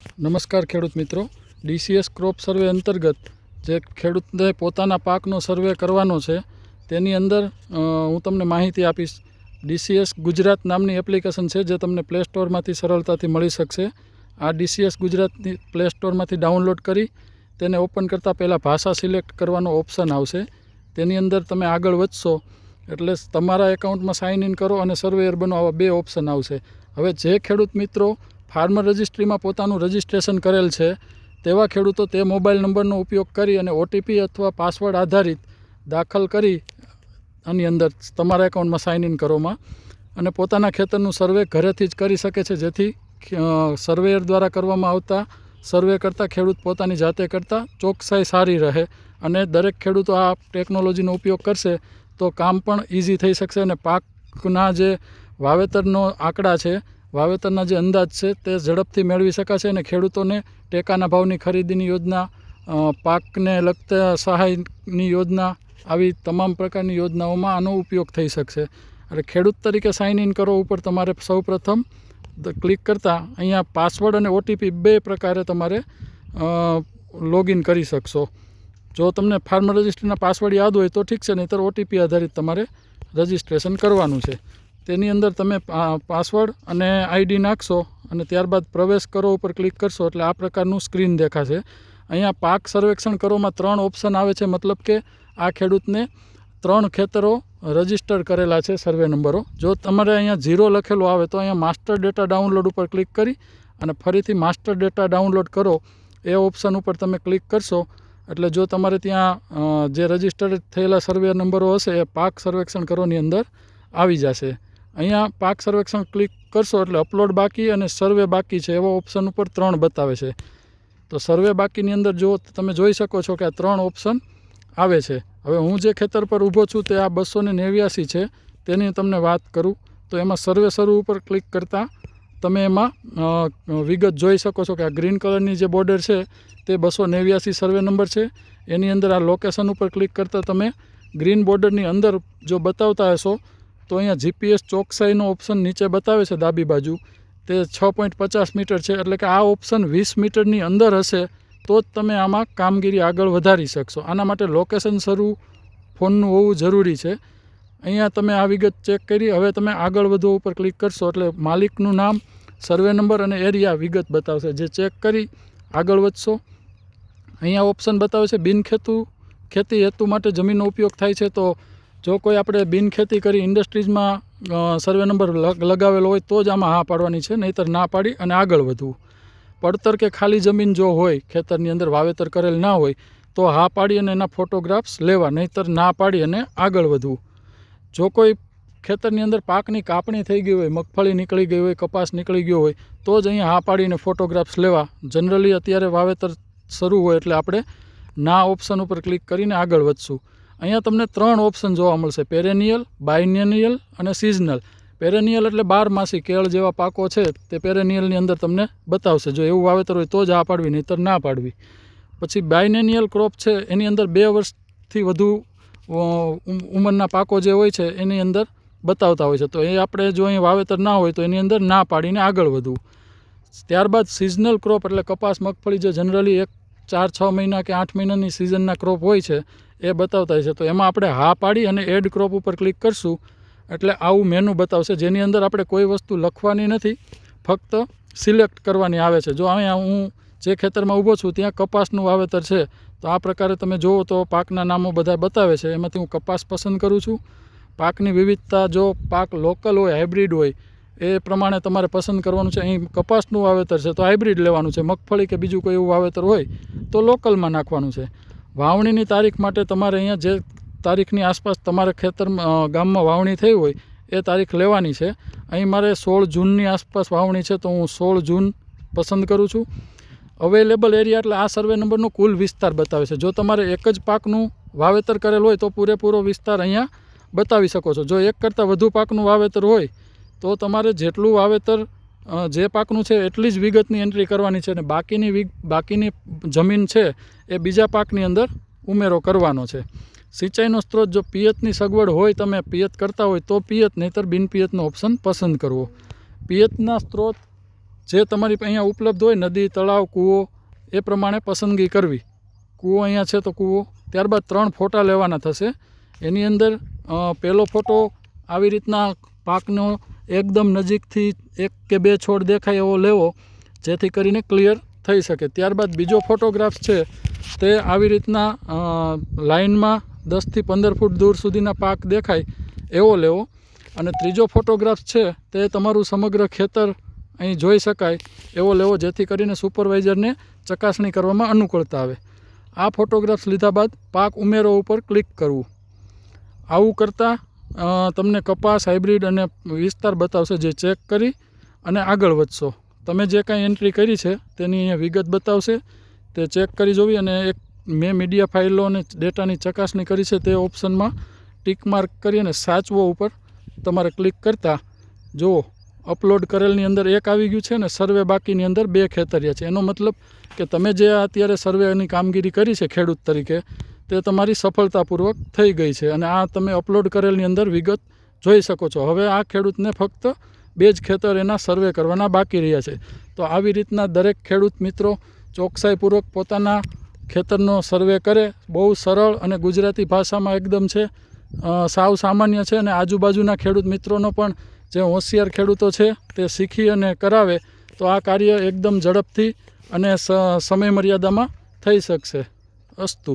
નમસ્કાર ખેડૂત મિત્રો. ડીસીએસ ક્રોપ સર્વે અંતર્ગત જે ખેડૂતને પોતાના પાકનો સર્વે કરવાનો છે, તેની અંદર હું તમને માહિતી આપીશ. ડીસીએસ ગુજરાત નામની એપ્લિકેશન છે જે તમને પ્લે સ્ટોરમાંથી સરળતાથી મળી શકશે. આ ડીસીએસ ગુજરાતની પ્લે સ્ટોરમાંથી ડાઉનલોડ કરી, તેને ઓપન કરતાં પહેલાં ભાષા સિલેક્ટ કરવાનો ઓપ્શન આવશે. તેની અંદર તમે આગળ વધશો, એટલે તમારા એકાઉન્ટમાં સાઇન ઇન કરો અને સર્વેયર બનો આવા બે ઓપ્શન આવશે. હવે જે ખેડૂત મિત્રો ફાર્મર રજિસ્ટ્રીમાં પોતાનું રજિસ્ટ્રેશન કરેલ છે. તેવા ખેડૂતો તે મોબાઈલ નંબરનો ઉપયોગ કરી અને ઓટીપી અથવા પાસવર્ડ આધારિત દાખલ કરી આની અંદર તમારા એકાઉન્ટમાં સાઇન ઇન કરોમાં અને પોતાના ખેતરનું સર્વે ઘરેથી જ કરી શકે છે. જેથી સર્વેયર દ્વારા કરવામાં આવતા સર્વે કરતાં ખેડૂત પોતાની જાતે કરતાં ચોકસાઈ સારી રહે અને દરેક ખેડૂતો આ ટેકનોલોજીનો ઉપયોગ કરશે તો કામ પણ ઇઝી થઈ શકશે અને પાકના જે વાવેતરનો આંકડા છે વાવેતરના જે અંદાજ છે તે ઝડપથી મેળવી શકાશે અને ખેડૂતોને ટેકાના ભાવની ખરીદીની યોજના પાકને લગતા સહાયની યોજના, આવી તમામ પ્રકારની યોજનાઓમાં આનો ઉપયોગ થઈ શકશે. એટલે ખેડૂત તરીકે સાઇન ઇન કરો ઉપર તમારે સૌપ્રથમ ક્લિક કરતાં અહીંયા પાસવર્ડ અને ઓટીપી બે પ્રકારે તમારે લોગિન કરી શકશો. જો તમને ફાર્મર રજિસ્ટ્રીના પાસવર્ડ યાદ હોય તો ઠીક છે, નહીંતર ઓટીપી આધારિત તમારે રજિસ્ટ્રેશન કરવાનું છે. તેની અંદર તમે પાસવર્ડ અને આઈડી નાખશો અને ત્યારબાદ પ્રવેશ કરો ઉપર ક્લિક કરશો એટલે આ પ્રકારનું સ્ક્રીન દેખાશે. અહીંયા પાક સર્વેક્ષણ કરોમાં ત્રણ ઓપ્શન આવે છે. મતલબ કે આ ખેડૂતને ત્રણ ખેતરો રજિસ્ટર કરેલા છે સર્વે નંબરો જો તમારે અહીંયા ઝીરો લખેલો આવે તો અહીંયા માસ્ટર ડેટા ડાઉનલોડ ઉપર ક્લિક કરી અને ફરીથી માસ્ટર ડેટા ડાઉનલોડ કરો. એ ઓપ્શન ઉપર તમે ક્લિક કરશો. એટલે જો તમારે ત્યાં જે રજિસ્ટર્ડ થયેલા સર્વે નંબરો હશે એ પાક સર્વેક્ષણ કરોની અંદર આવી જશે. અહીંયા પાક સર્વેક્ષણ ક્લિક કરશો એટલે અપલોડ બાકી અને સર્વે બાકી છે. એવા ઓપ્શન ઉપર ત્રણ બતાવે છે. તો સર્વે બાકીની અંદર જો તમે જોઈ શકો છો કે આ ત્રણ ઓપ્શન આવે છે. હવે હું જે ખેતર પર ઊભો છું તે આ બસો ને નેવ્યાસી છે. તેની તમને વાત કરું. તો એમાં સર્વે શરૂ ઉપર ક્લિક કરતાં તમે એમાં વિગત જોઈ શકો છો કે આ ગ્રીન કલરની જે બોર્ડર છે તે બસો નેવ્યાસી સર્વે નંબર છે. એની અંદર આ લોકેશન ઉપર ક્લિક કરતાં તમે ગ્રીન બોર્ડરની અંદર જો બતાવતા હશો તો અહીંયા જીપીએસ ચોકસાઈનો ઓપ્શન નીચે બતાવે છે ડાબી બાજુ. તે છ પોઈન્ટ પચાસ મીટર છે, એટલે કે આ ઓપ્શન વીસ મીટરની અંદર હશે, તો જ તમે આમાં કામગીરી આગળ વધારી શકશો. આના માટે લોકેશન શરૂ ફોનનું હોવું જરૂરી છે. અહીંયા તમે આ વિગત ચેક કરી, હવે તમે આગળ વધો ઉપર ક્લિક કરશો, એટલે માલિકનું નામ સર્વે નંબર અને એરિયા વિગત બતાવશે. જે ચેક કરી, આગળ વધશો. અહીંયા ઓપ્શન બતાવે છે બિનખેતુ ખેતી હેતુ માટે જમીનનો ઉપયોગ થાય છે, તો જો કોઈ આપણે બિન ખેતી કરી ઇન્ડસ્ટ્રીઝમાં સર્વે નંબર લગ- લગાવેલો હોય તો જ આમાં હા પાડવાની છે, નહીંતર ના પાડી અને આગળ વધવું. પડતર કે ખાલી જમીન જો હોય, ખેતરની અંદર વાવેતર કરેલ ના હોય, તો હા પાડી અને એના ફોટોગ્રાફ્સ લેવા, નહીંતર ના પાડી અને આગળ વધવું. જો કોઈ ખેતરની અંદર પાકની કાપણી થઈ ગઈ હોય, મગફળી નીકળી ગઈ હોય, કપાસ નીકળી ગયો હોય, તો જ અહીંયા હા પાડીને ફોટોગ્રાફ્સ લેવા. જનરલી અત્યારે વાવેતર શરૂ હોય એટલે આપણે ના ઓપ્શન ઉપર ક્લિક કરીને આગળ વધશું. અહીંયા તમને ત્રણ ઓપ્શન જોવા મળશે. પેરેનિયલ બાયનેનિયલ અને સિઝનલ પેરેનિયલ એટલે બારમાસી કેળ જેવા પાકો છે, તે પેરેનિયલની અંદર તમને બતાવશે. જો એવું વાવેતર હોય તો જ આ પાડવી, નહીંતર ના પાડવી. પછી બાયનેનિયલ ક્રોપ છે, એની અંદર બે વર્ષથી વધુ ઉંમરના પાકો જે હોય છે, એની અંદર બતાવતા હોય છે. તો એ આપણે જો અહીં વાવેતર ના હોય તો એની અંદર ના પાડીને આગળ વધવું. ત્યારબાદ સિઝનલ ક્રોપ એટલે કપાસ, મગફળી જે જનરલી એક ચાર છ મહિના કે આઠ મહિનાની સિઝનના ક્રોપ હોય છે, એ બતાવતા છે તો એમાં આપણે હા પાડી અને એડ ક્રોપ ઉપર ક્લિક કરશું. એટલે આવું મેનુ બતાવશે. જેની અંદર આપણે કોઈ વસ્તુ લખવાની નથી, ફક્ત સિલેક્ટ કરવાની આવે છે. જો અહીંયા હું જે ખેતરમાં ઊભો છું, ત્યાં કપાસનું વાવેતર છે. તો આ પ્રકારે તમે જુઓ તો પાકના નામો બધા બતાવે છે. એમાંથી હું કપાસ પસંદ કરું છું. પાકની વિવિધતા, જો પાક લોકલ હોય હાઇબ્રિડ હોય એ પ્રમાણે તમારે પસંદ કરવાનું છે. અહીં કપાસનું વાવેતર છે, તો હાઇબ્રિડ લેવાનું છે. મગફળી કે બીજું કોઈ એવું વાવેતર હોય, તો લોકલમાં નાખવાનું છે. વાવણીની તારીખ માટે તમારે અહીંયા જે તારીખની આસપાસ તમારા ખેતરમાં ગામમાં વાવણી થઈ હોય, એ તારીખ લેવાની છે. અહીં મારે સોળ જૂનની આસપાસ વાવણી છે, તો હું સોળ જૂન પસંદ કરું છું. અવેલેબલ એરિયા એટલે આ સર્વે નંબરનો કુલ વિસ્તાર બતાવે છે. જો તમારે એક જ પાકનું વાવેતર કરેલ હોય, તો પૂરેપૂરો વિસ્તાર અહીંયા બતાવી શકો છો. જો એક કરતાં વધુ પાકનું વાવેતર હોય તો તમારે જેટલું વાવેતર જે પાકનું છે એટલી જ વિગતની એન્ટ્રી કરવાની છે અને બાકીની વિગ, બાકીની જમીન છે એ બીજા પાકની અંદર ઉમેરો કરવાનો છે. સિંચાઈનો સ્ત્રોત જો પિયતની સગવડ હોય તમે પિયત કરતા હોય તો પિયત, નહીંતર બિન ઓપ્શન પસંદ કરવો. પિયતના સ્ત્રોત જે તમારી અહીંયા ઉપલબ્ધ હોય, નદી, તળાવ, કૂવો, એ પ્રમાણે પસંદગી કરવી. કૂવો અહીંયા છે તો કૂવો. ત્યારબાદ ત્રણ ફોટા લેવાના થશે. એની અંદર પહેલો ફોટો આવી રીતના પાકનો એકદમ નજીકથી એક કે બે છોડ દેખાય એવો લેવો, જેથી કરીને ક્લિયર થઈ શકે. ત્યારબાદ બીજો ફોટોગ્રાફ છે, તે આવી રીતના લાઇનમાં દસથી પંદર ફૂટ દૂર સુધીના પાક દેખાય એવો લેવો. અને ત્રીજો ફોટોગ્રાફ છે, તે તમારું સમગ્ર ખેતર અહીં જોઈ શકાય એવો લેવો, જેથી કરીને સુપરવાઇઝરને ચકાસણી કરવામાં અનુકૂળતા આવે. આ ફોટોગ્રાફ્સ લીધા બાદ પાક ઉમેરો ઉપર ક્લિક કરવું. આવું કરતાં તમને કપાસ, હાઇબ્રિડ અને વિસ્તાર બતાવશે જે ચેક કરી અને આગળ વધશો. તમે જે કાંઈ એન્ટ્રી કરી છે, તેની અહીંયા વિગત બતાવશે. તે ચેક કરી જોવી અને એક મેં મીડિયા ફાઇલો અને ડેટાની ચકાસણી કરી છે તે ઓપ્શનમાં ટીક માર્ક કરી અને સાચવો ઉપર તમારે ક્લિક કરતાં જુઓ, અપલોડ કરેલની અંદર એક આવી ગયું છે ને સર્વે બાકીની અંદર બે ખેતરિયા છે. એનો મતલબ કે તમે જે અત્યારે સર્વેની કામગીરી કરી છે ખેડૂત તરીકે તે તમારી સફળતાપૂર્વક થઈ ગઈ છે અને આ તમે અપલોડ કરેલની અંદર વિગત જોઈ શકો છો. હવે આ ખેડૂતને ફક્ત બે જ ખેતર એના સર્વે કરવાના બાકી રહ્યા છે. તો આવી રીતના દરેક ખેડૂત મિત્રો ચોકસાઈપૂર્વક પોતાના ખેતરનો સર્વે કરે. બહુ સરળ અને ગુજરાતી ભાષામાં એકદમ છે સાવ સામાન્ય છે અને આજુબાજુના ખેડૂત મિત્રોનો પણ જે હોશિયાર ખેડૂતો છે તે શીખી અને કરાવે તો આ કાર્ય એકદમ ઝડપથી અને સમય મર્યાદામાં થઈ શકશે. અસ્તુ.